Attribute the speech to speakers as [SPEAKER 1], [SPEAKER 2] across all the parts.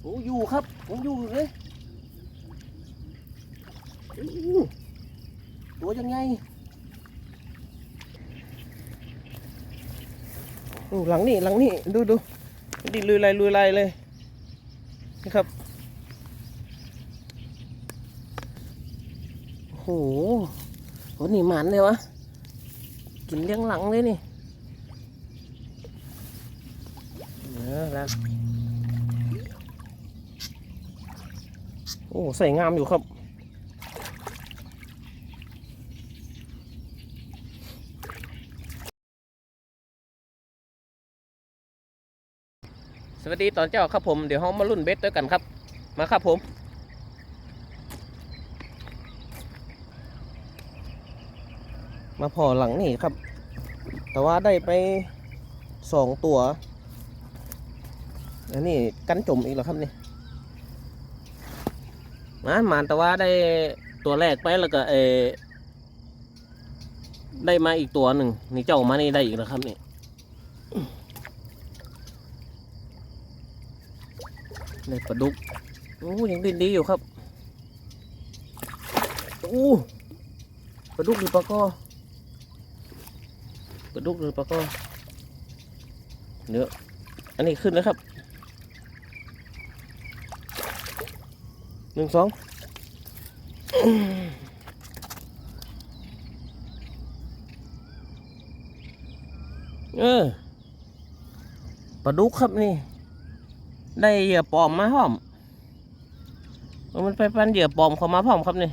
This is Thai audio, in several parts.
[SPEAKER 1] โอ้อยู่ครับผมอยู่เลยอู้ตัวยังไงโอ้หลังนี่หลังนี่ดูดูดิลุยไรลุยไรเลยนี่ครับโอ้โหโหนี่หมันเลยวะกินเลี้ยงหลังเลยนี่เอแล้วโอ้ใส่งามอยู่ครับ สวัสดีตอนเจ้าครับผม เดี๋ยวเรามารุ่นเบสด้วยกันครับ มาครับผมมาพอหลังนี่ครับ แต่ว่าได้ไปสองตัว อันนี้กันจมอีกแล้วครับนี่นะมานแต่ว่าได้ตัวแรกไปแล้วก็เออได้มาอีกตัวหนึ่งนี่เจ้ามานี่ได้อีกแล้วครับนี่ได้ปลาดุกโอ้ยังดินดีอยู่ครับโอ้ปลาดุกหรือปลาก้อปลาดุกหรือปลาก้อเนื้ออันนี้ขึ้นแล้วครับ หนึ่งสองเออปลาดุกครับนี่ ได้เหยื่อปลอมมาพร้อม มันไปปันเหยื่อปลอมเขามาพร้อมครับนี่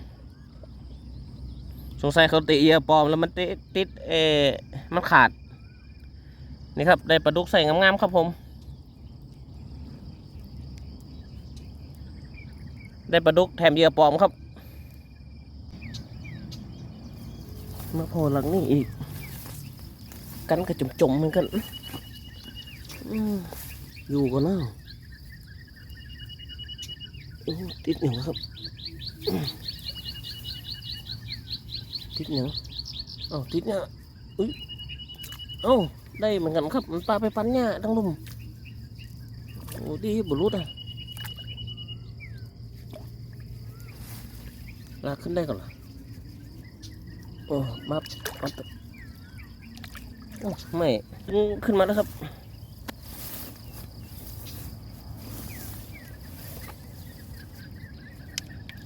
[SPEAKER 1] สงสัยเขาติเหยื่อปลอมแล้วมันติดติดเออมันขาด นี่ครับ ได้ปลาดุกใส่งามๆครับผม ได้ปลาดุกแถมเหยื่อปลอมครับ มาพอหลังนี่อีก กันกระจมจมๆเหมือนกันอืมอยู่กันนะอู้ติดหนึ่งครับอืมติดหนึ่งเอ้าติดเนี่ยอุ้ยเอ้าได้เหมือนกันครับมันปลาไปปันเนี่ยทั้งลุมโอ้ดีบุรุษอะ ลากขึ้นได้ก่อนเหรอโอ้มามาโอ้ไม่ขึ้นมาแล้วครับ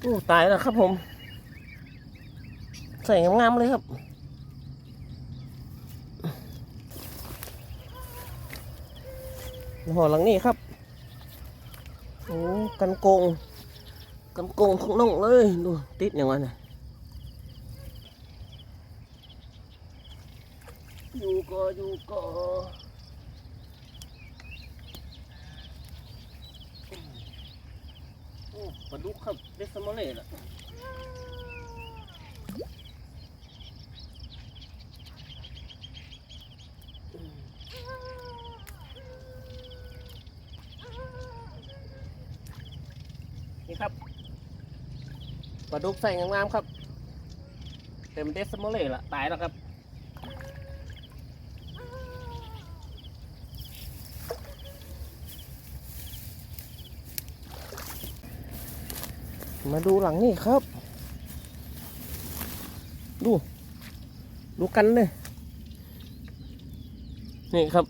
[SPEAKER 1] โอ้ตายแล้วครับผม ใส่งามๆเลยครับหอหลังนี้ครับ โอ้ กันโกง กันโกงของน้องเลย ดู ติดอย่างนั้นน่ะอยู่ก็อยู่ก็โอ้ปลาดุกครับเดสมอลเล่ละนี่ครับ ปลาดุกใส่งามๆครับ เต็มเดสโมเล่ละตายแล้วครับมาดูหลังนี่ครับ ดู ดูกันเลย นี่ครับ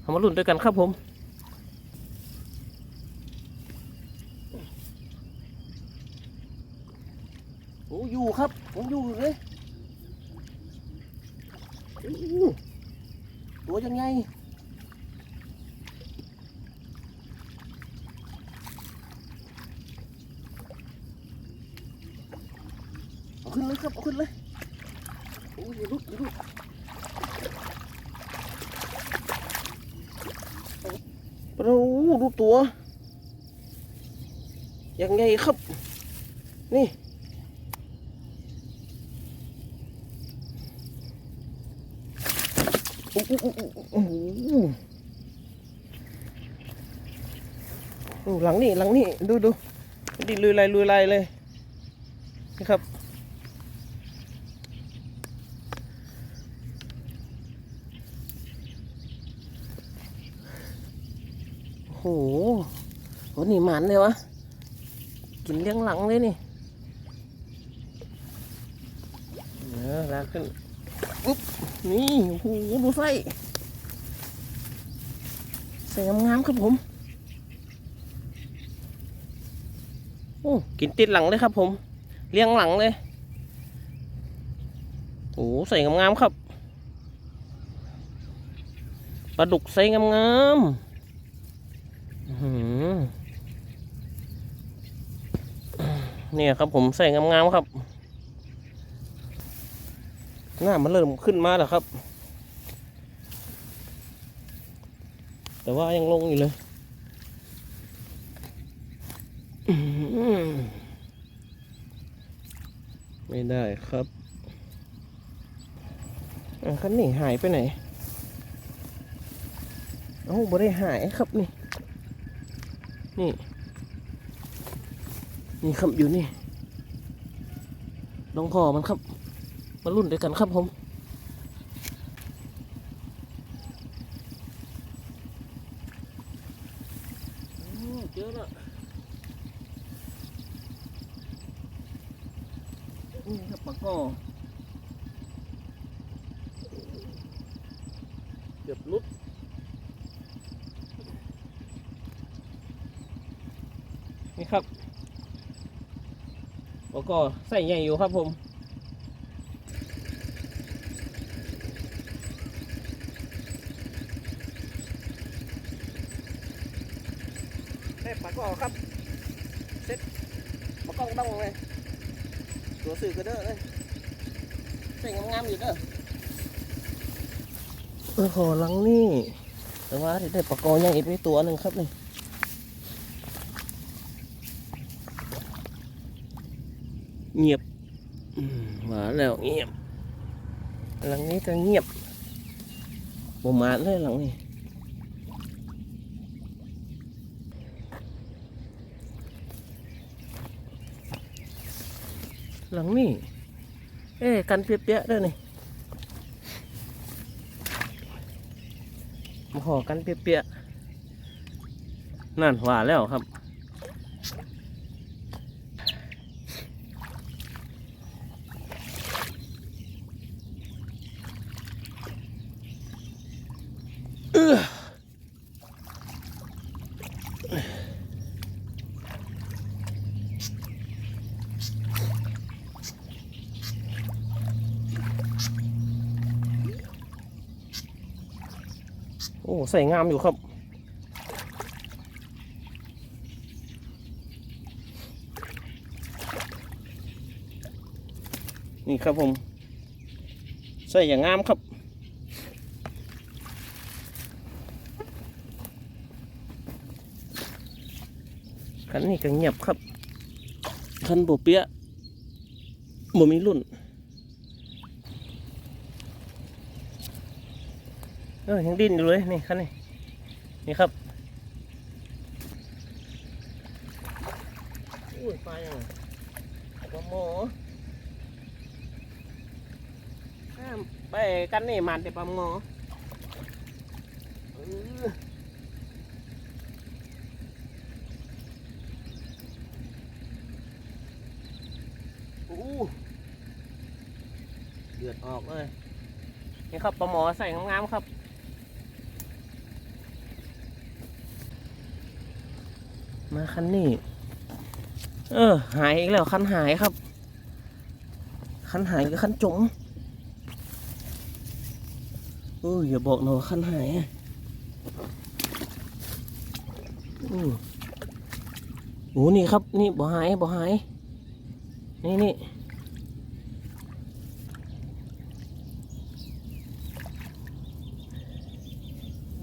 [SPEAKER 1] เอามาลุ้นด้วยกันครับผม อยู่ครับ ผมอยู่เลยตัวยังไงเอาขึ้นเลยครับเอาขึ้นเลยโอ้ยลุกลุกเราดูตัวยังไงครับ นี่ โอ้โหลังนี่หลังนี่ดูดูดิลุยไรลุยไรเลยนี่ครับโหวันนี้หมันเลยวะกินเลี้ยงหลังเลยนี่เออลากขึ้น อุ๊บนี่โอ้โหดูไส้ใส่งามๆครับผม โอ้กินติดหลังเลยครับผม เลี้ยงหลังเลยโอ้ใส่งามๆครับปลาดุกใส่งามๆเนี่ยครับผมใส่งามๆครับ หน้ามันเริ่มขึ้นมาแล้วครับ แต่ว่ายังลงอยู่เลยไม่ได้ครับอะคันนี้หายไปไหน เอ้าบ่ได้หายครับนี่ นี่ นี่ครับอยู่นี่น้องพอมันครับ มารุ่นด้วยกันครับผมเจอและนี่ครับปลาก้อเกือบหลุดนี่ครับแล้วก็ใส่ใหญ่อยู่ครับผม เซ็ตปากกอครับเซ็ตปากกอต้องเลยตัวสื่อกระเด้อเลยใส่งามๆอยู่เด้อโอ้โหหลังนี่แต่ว่าที่ได้ปากกอยังอีกไปตัวหนึ่งครับนี่เงียบมาแล้วเงียบหลังนี้ก็เงียบบ่มาเลยหลังนี้ หลังนี่ เอ๊กันเปียกๆด้วยนี่ห่อกันเปียกๆนั่นหวาแล้วครับ โอ้ใส่งามอยู่ครับ นี่ครับผมใส่อย่างงามครับคันนี้ก็เงียบครับคันโบเปียะบ่มีรุ่น เออยังดิ้นอยู่เลยนี่คันนี้นี่ครับอุ้ยปลายังไงปลาหมอห้ามไปกันนี่มันแต่ปลาหมอเอออู้เดือดออกเลยนี่ครับปลาหมอใส่งามๆครับ มาคันนี้ เออ หายอีกแล้วคันหายครับ คันหายกับคันจมเอออย่าบอกนะว่าคันหายอะอือโอ้นี่ครับ นี่บ่หายบ่หาย นี่นี่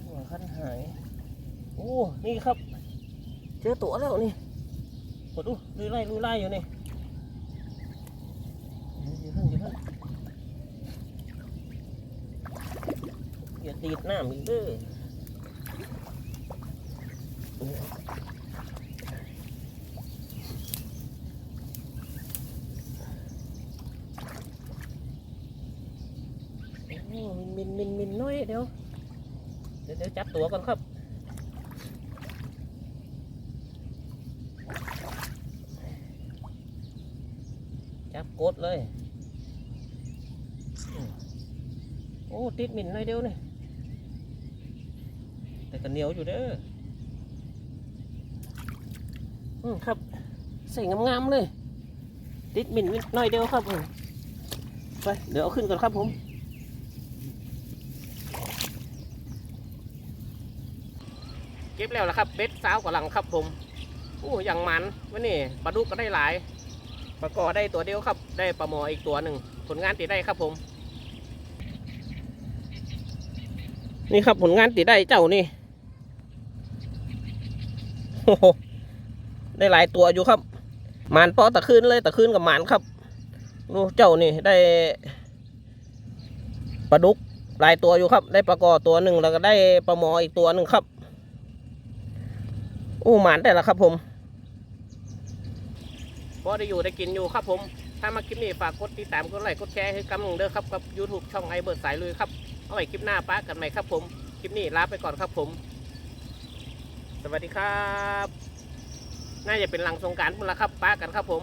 [SPEAKER 1] หัวคันหาย โอ้ นี่ครับ เจอตัวแล้วนี่กดดูลุยไล่ลุยไล่อยู่นี่อยู่ข้างอยู่ข้างอย่าตีดน้ำอีกเด้อโอ้โอ้มินมินมินมินน้อยเดี๋ยวเดี๋ยวเดี๋ยวจับตัวก่อนครับ จับกดเลย โอ้ ติดหมิ่นหน่อยเดียวนี่แต่ก็เหนียวอยู่เด้ออืมครับใส่งามๆเลย ติดหมิ่นนิดหน่อยเดียวครับผมไปเดี๋ยวเอาขึ้นก่อนครับผมเก็บแล้วละครับเบ็ดสาวกว่าหลังครับผม โอ้อย่างมันวันนี้ปลาดุกก็ได้หลาย ปลากอได้ตัวเดียวครับ ได้ปลาหมออีกตัวหนึ่งผลงานติดได้ครับผม นี่ครับผลงานติดได้เจ้านี่โอ้โหได้หลายตัวอยู่ครับหมานปอตะคืนเลยตะคืนกับหมานครับดูเจ้านี่ได้ปลาดุกหลายตัวอยู่ครับ ได้ปลากอตัวหนึ่งแล้วก็ได้ปลาหมออีกตัวหนึ่งครับอู้หมานแต่ละครับผม พอได้อยู่ได้กินอยู่ครับผม ถ้ามาคลิปนี้ฝากกดติดตามกดไลค์กดแชร์ให้กำลังเด้อครับกับ YouTube ช่องไอเบิร์ดสายลุยครับเอาไว้คลิปหน้าป้ากันใหม่ครับผม คลิปนี้ลาไปก่อนครับผม สวัสดีครับ น่าจะเป็นหลังสงการพุ่นละครับป้ากันครับผม